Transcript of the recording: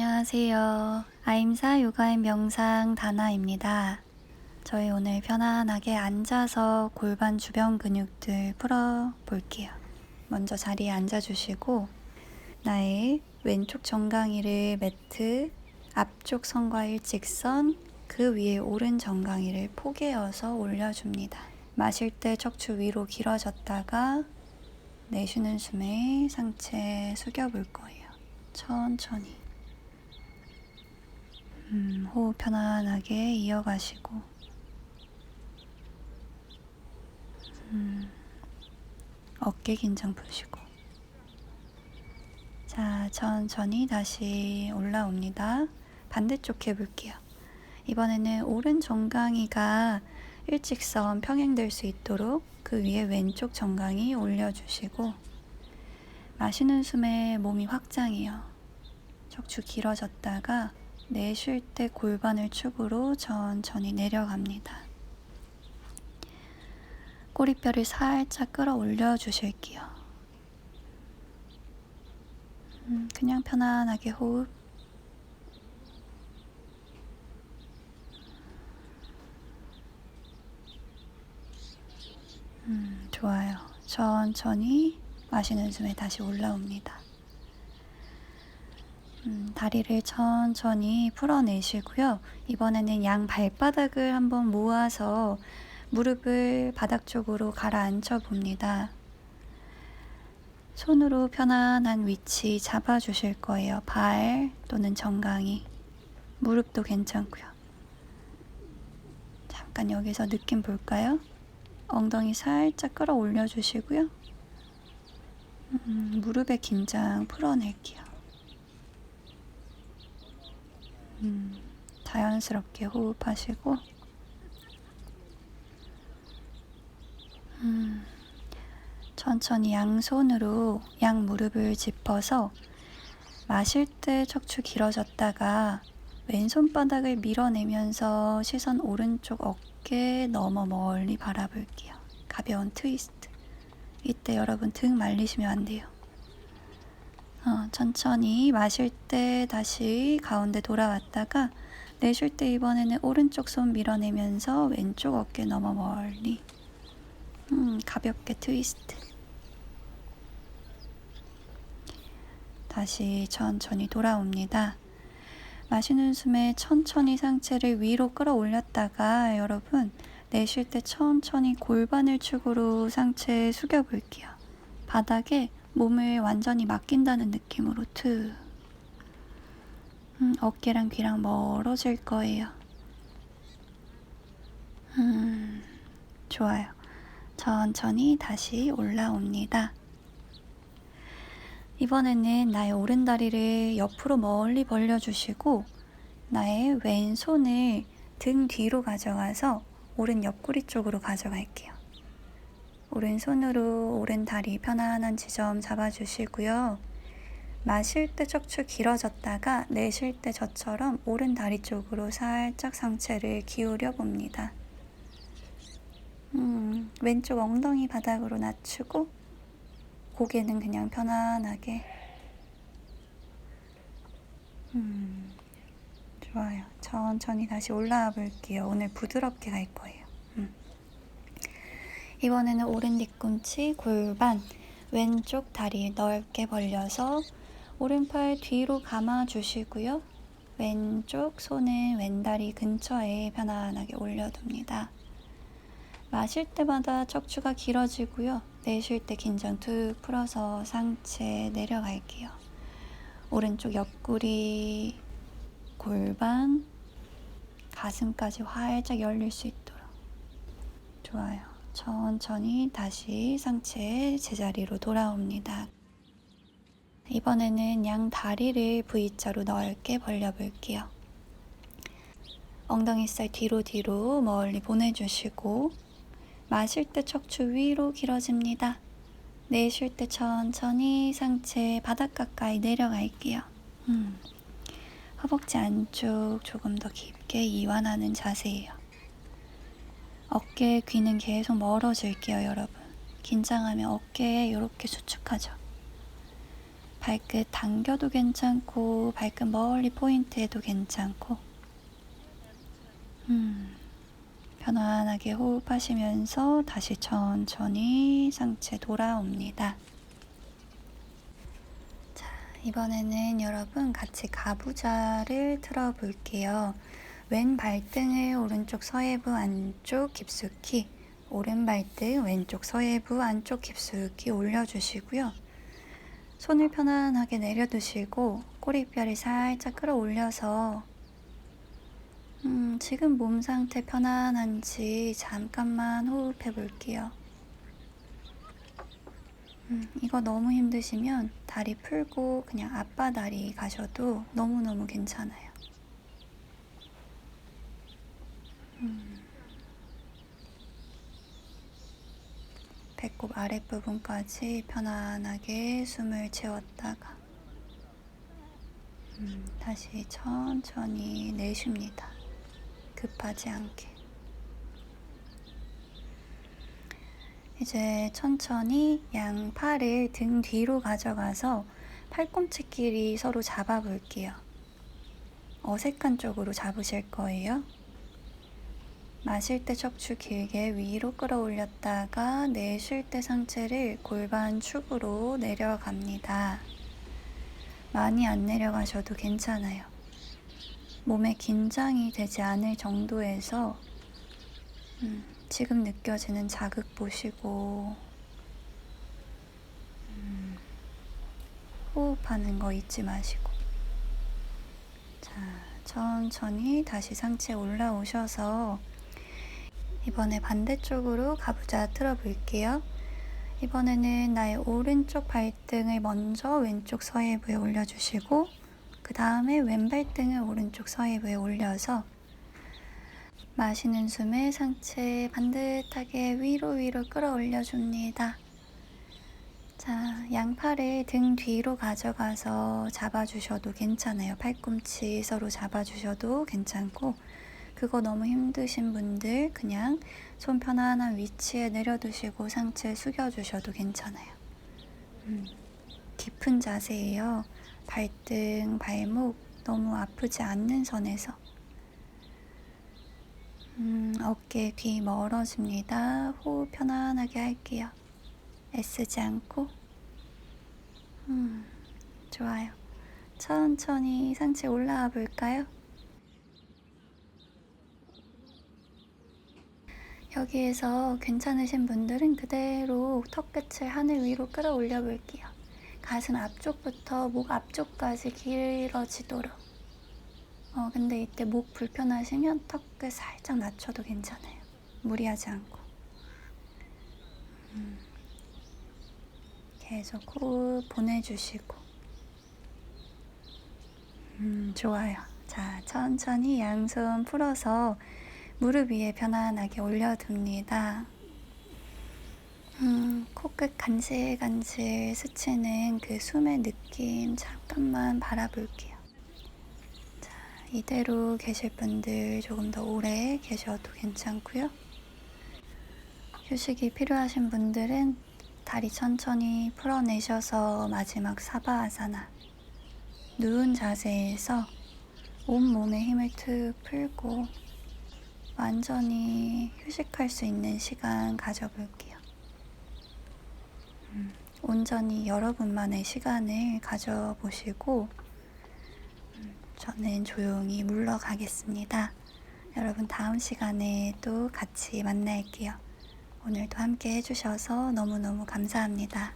안녕하세요. 아임사 요가의 명상 다나입니다. 저희 오늘 편안하게 앉아서 골반 주변 근육들 풀어 볼게요. 먼저 자리에 앉아주시고, 나의 왼쪽 정강이를 매트 앞쪽 선과 일직선, 그 위에 오른 정강이를 포개어서 올려줍니다. 마실 때 척추 위로 길어졌다가 내쉬는 숨에 상체 숙여볼 거예요. 천천히. 음, 호흡 편안하게 이어가시고, 음, 어깨 긴장 푸시고. 자, 천천히 다시 올라옵니다. 반대쪽 해볼게요. 이번에는 오른 정강이가 일직선 평행될 수 있도록 그 위에 왼쪽 정강이 올려주시고, 마시는 숨에 몸이 확장해요. 척추 길어졌다가 내쉴 때 골반을 축으로 천천히 내려갑니다. 꼬리뼈를 살짝 끌어올려 주실게요. 음, 그냥 편안하게 호흡. 음, 좋아요. 천천히 마시는 숨에 다시 올라옵니다. 음, 다리를 천천히 풀어내시고요. 이번에는 양 발바닥을 한번 모아서 무릎을 바닥 쪽으로 가라앉혀 봅니다. 손으로 편안한 위치 잡아 주실 거예요. 발 또는 정강이. 무릎도 괜찮고요. 잠깐 여기서 느낌 볼까요? 엉덩이 살짝 끌어 올려 주시고요. 음, 무릎의 긴장 풀어낼게요. 음, 자연스럽게 호흡하시고, 음, 천천히 양손으로 양 무릎을 짚어서 마실 때 척추 길어졌다가 왼손 바닥을 밀어내면서 시선 오른쪽 어깨 너머 멀리 바라볼게요. 가벼운 트위스트. 이때 여러분 등 말리시면 안 돼요. 어, 천천히 마실 때 다시 가운데 돌아왔다가 내쉴 때 이번에는 오른쪽 손 밀어내면서 왼쪽 어깨 너머 멀리 음, 가볍게 트위스트 다시 천천히 돌아옵니다. 마시는 숨에 천천히 상체를 위로 끌어올렸다가 여러분 내쉴 때 천천히 골반을 축으로 상체 숙여볼게요. 바닥에 몸을 완전히 맡긴다는 느낌으로 트. 음, 어깨랑 귀랑 멀어질 거예요. 음, 좋아요. 천천히 다시 올라옵니다. 이번에는 나의 오른다리를 옆으로 멀리 벌려주시고, 나의 왼손을 등 뒤로 가져가서 오른 옆구리 쪽으로 가져갈게요. 오른손으로 오른 다리 편안한 지점 잡아주시고요. 마실 때 척추 길어졌다가 내쉴 때 저처럼 오른 다리 쪽으로 살짝 상체를 기울여 봅니다. 음, 왼쪽 엉덩이 바닥으로 낮추고 고개는 그냥 편안하게 음, 좋아요. 천천히 다시 올라와 볼게요. 오늘 부드럽게 갈 거예요. 음. 이번에는 오른 뒤꿈치, 골반, 왼쪽 다리 넓게 벌려서 오른팔 뒤로 감아 주시고요. 왼쪽 손은 왼다리 근처에 편안하게 올려둡니다. 마실 때마다 척추가 길어지고요. 내쉴 때 긴장 툭 풀어서 상체 내려갈게요. 오른쪽 옆구리, 골반, 가슴까지 활짝 열릴 수 있도록. 좋아요. 천천히 다시 상체 제자리로 돌아옵니다. 이번에는 양 다리를 V자로 넓게 벌려볼게요. 엉덩이살 뒤로 뒤로 멀리 보내주시고 마실 때 척추 위로 길어집니다. 내쉴 때 천천히 상체 바닥 가까이 내려갈게요. 음. 허벅지 안쪽 조금 더 깊게 이완하는 자세예요. 어깨, 귀는 계속 멀어질게요, 여러분. 긴장하면 어깨에 이렇게 수축하죠. 발끝 당겨도 괜찮고 발끝 멀리 포인트해도 괜찮고 음, 편안하게 호흡하시면서 다시 천천히 상체 돌아옵니다. 자, 이번에는 여러분 같이 가부좌를 틀어 볼게요. 왼 발등을 오른쪽 서해부 안쪽 깊숙이 오른 발등 왼쪽 서해부 안쪽 깊숙이 올려주시고요. 손을 편안하게 내려두시고 꼬리뼈를 살짝 끌어올려서 음, 지금 몸 상태 편안한지 잠깐만 호흡해 볼게요. 음, 이거 너무 힘드시면 다리 풀고 그냥 앞바다리 가셔도 너무너무 괜찮아요. 음. 배꼽 아랫부분까지 편안하게 숨을 채웠다가 음, 다시 천천히 내쉽니다. 급하지 않게. 이제 천천히 양 팔을 등 뒤로 가져가서 팔꿈치끼리 서로 잡아 볼게요. 어색한 쪽으로 잡으실 거예요. 마실 때 척추 길게 위로 끌어올렸다가 내쉴 때 상체를 골반 축으로 내려갑니다. 많이 안 내려가셔도 괜찮아요. 몸에 긴장이 되지 않을 정도에서 음, 지금 느껴지는 자극 보시고 음, 호흡하는 거 잊지 마시고 자 천천히 다시 상체 올라오셔서 이번에 반대쪽으로 가부좌 틀어 볼게요. 이번에는 나의 오른쪽 발등을 먼저 왼쪽 서해부에 올려주시고 그 다음에 왼발등을 오른쪽 서해부에 올려서 마시는 숨에 상체 반듯하게 위로 위로 끌어올려 줍니다. 자, 양팔을 등 뒤로 가져가서 잡아주셔도 괜찮아요. 팔꿈치 서로 잡아주셔도 괜찮고 그거 너무 힘드신 분들 그냥 손 편안한 위치에 내려두시고 상체 숙여주셔도 괜찮아요. 음, 깊은 자세예요. 발등, 발목 너무 아프지 않는 선에서. 음, 어깨 귀 멀어집니다. 호흡 편안하게 할게요. 애쓰지 않고. 음, 좋아요. 천천히 상체 올라와 볼까요? 여기에서 괜찮으신 분들은 그대로 턱끝을 하늘 위로 끌어올려 볼게요. 가슴 앞쪽부터 목 앞쪽까지 길어지도록. 어, 근데 이때 목 불편하시면 턱끝 살짝 낮춰도 괜찮아요. 무리하지 않고. 음. 계속 호흡 보내주시고. 음, 좋아요. 자, 천천히 양손 풀어서 무릎 위에 편안하게 올려둡니다. 음, 코끝 간질간질 스치는 그 숨의 느낌 잠깐만 바라볼게요. 자, 이대로 계실 분들 조금 더 오래 계셔도 괜찮고요. 휴식이 필요하신 분들은 다리 천천히 풀어내셔서 마지막 사바아사나 누운 자세에서 온몸에 힘을 툭 풀고 완전히 휴식할 수 있는 시간 가져볼게요. 음, 온전히 여러분만의 시간을 가져보시고, 음, 저는 조용히 물러가겠습니다. 여러분 다음 시간에 또 같이 만날게요. 오늘도 함께 해주셔서 너무너무 감사합니다.